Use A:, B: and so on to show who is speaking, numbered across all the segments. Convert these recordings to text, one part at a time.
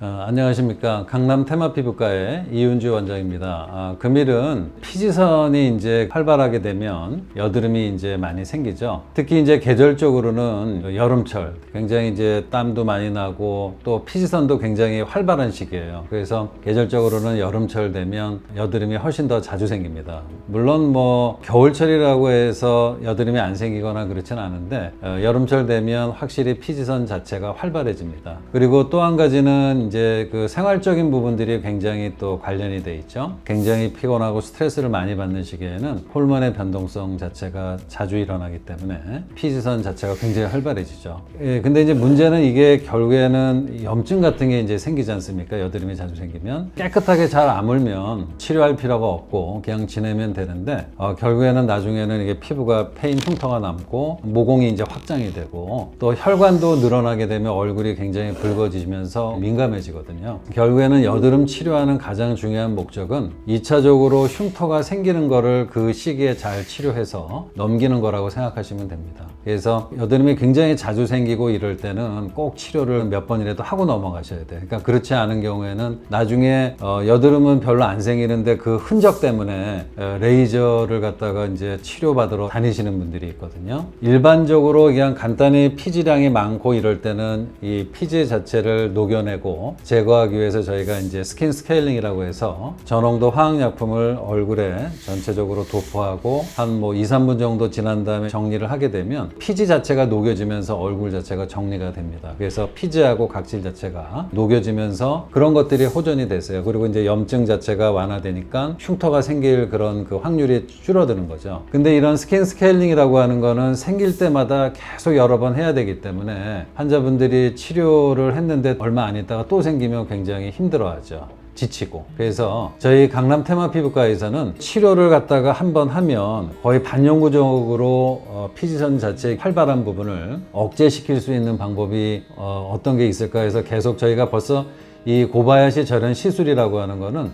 A: 어, 안녕하십니까. 강남 테마피부과의 이윤주 원장입니다. 아, 금일은 피지선이 이제 활발하게 되면 여드름이 이제 많이 생기죠. 특히 이제 계절적으로는 여름철 굉장히 이제 땀도 많이 나고 또 피지선도 굉장히 활발한 시기예요. 그래서 계절적으로는 여름철 되면 여드름이 훨씬 더 자주 생깁니다. 물론 뭐 겨울철이라고 해서 여드름이 안 생기거나 그렇진 않은데 어, 여름철 되면 확실히 피지선 자체가 활발해집니다. 그리고 또 한 가지는 이제 그 생활적인 부분들이 굉장히 또 관련이 돼 있죠. 굉장히 피곤하고 스트레스를 많이 받는 시기에는 호르몬의 변동성 자체가 자주 일어나기 때문에 피지선 자체가 굉장히 활발해지죠. 예, 근데 이제 문제는 이게 결국에는 염증 같은 게 이제 생기지 않습니까? 여드름이 자주 생기면 깨끗하게 잘 아물면 치료할 필요가 없고 그냥 지내면 되는데 어, 결국에는 나중에는 이게 피부가 패인 흉터가 남고 모공이 이제 확장이 되고 또 혈관도 늘어나게 되면 얼굴이 굉장히 붉어지면서 민감해 지거든요. 결국에는 여드름 치료하는 가장 중요한 목적은 2차적으로 흉터가 생기는 거를 그 시기에 잘 치료해서 넘기는 거라고 생각하시면 됩니다. 그래서 여드름이 굉장히 자주 생기고 이럴 때는 꼭 치료를 몇 번이라도 하고 넘어가셔야 돼요. 그러니까 그렇지 않은 경우에는 나중에 어, 여드름은 별로 안 생기는데 그 흔적 때문에 어, 레이저를 갖다가 이제 치료받으러 다니시는 분들이 있거든요. 일반적으로 그냥 간단히 피지량이 많고 이럴 때는 이 피지 자체를 녹여내고 제거하기 위해서 저희가 이제 스킨 스케일링이라고 해서 저농도 화학약품을 얼굴에 전체적으로 도포하고 한 뭐 2, 3분 정도 지난 다음에 정리를 하게 되면 피지 자체가 녹여지면서 얼굴 자체가 정리가 됩니다. 그래서 피지하고 각질 자체가 녹여지면서 그런 것들이 호전이 되세요. 그리고 이제 염증 자체가 완화되니까 흉터가 생길 그런 그 확률이 줄어드는 거죠. 근데 이런 스킨 스케일링이라고 하는 거는 생길 때마다 계속 여러 번 해야 되기 때문에 환자분들이 치료를 했는데 얼마 안 있다가 또 생기면 굉장히 힘들어하죠. 지치고 그래서 저희 강남 테마 피부과에서는 치료를 갖다가 한 번 하면 거의 반영구적으로 어, 피지선 자체의 활발한 부분을 억제시킬 수 있는 방법이 어, 어떤 게 있을까 해서 계속 저희가 벌써 이 고바야시 절연 시술이라고 하는 거는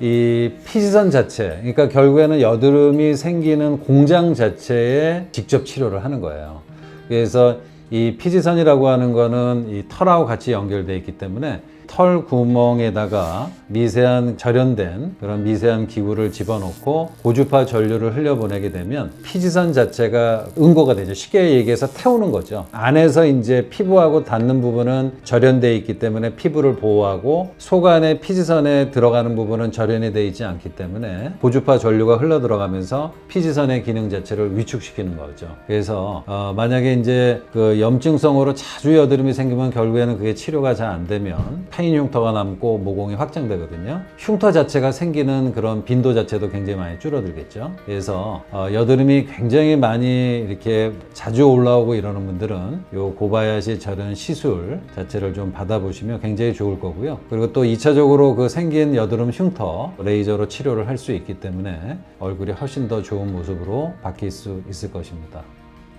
A: 이 피지선 자체, 그러니까 결국에는 여드름이 생기는 공장 자체에 직접 치료를 하는 거예요. 그래서 이 피지선이라고 하는 거는 이 털하고 같이 연결되어 있기 때문에 털 구멍에다가 미세한 절연된 그런 미세한 기구를 집어넣고 고주파 전류를 흘려보내게 되면 피지선 자체가 응고가 되죠. 쉽게 얘기해서 태우는 거죠. 안에서 이제 피부하고 닿는 부분은 절연되어 있기 때문에 피부를 보호하고 속 안에 피지선에 들어가는 부분은 절연이 되어 있지 않기 때문에 고주파 전류가 흘러 들어가면서 피지선의 기능 자체를 위축시키는 거죠. 그래서 어, 만약에 이제 그 염증성으로 자주 여드름이 생기면 결국에는 그게 치료가 잘 안 되면 파인 흉터가 남고 모공이 확장되거든요. 흉터 자체가 생기는 그런 빈도 자체도 굉장히 많이 줄어들겠죠. 그래서 어, 여드름이 굉장히 많이 이렇게 자주 올라오고 이러는 분들은 요 고바야시 절연 시술 자체를 좀 받아보시면 굉장히 좋을 거고요. 그리고 또 2차적으로 그 생긴 여드름 흉터 레이저로 치료를 할 수 있기 때문에 얼굴이 훨씬 더 좋은 모습으로 바뀔 수 있을 것입니다.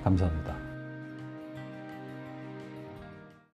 A: 감사합니다.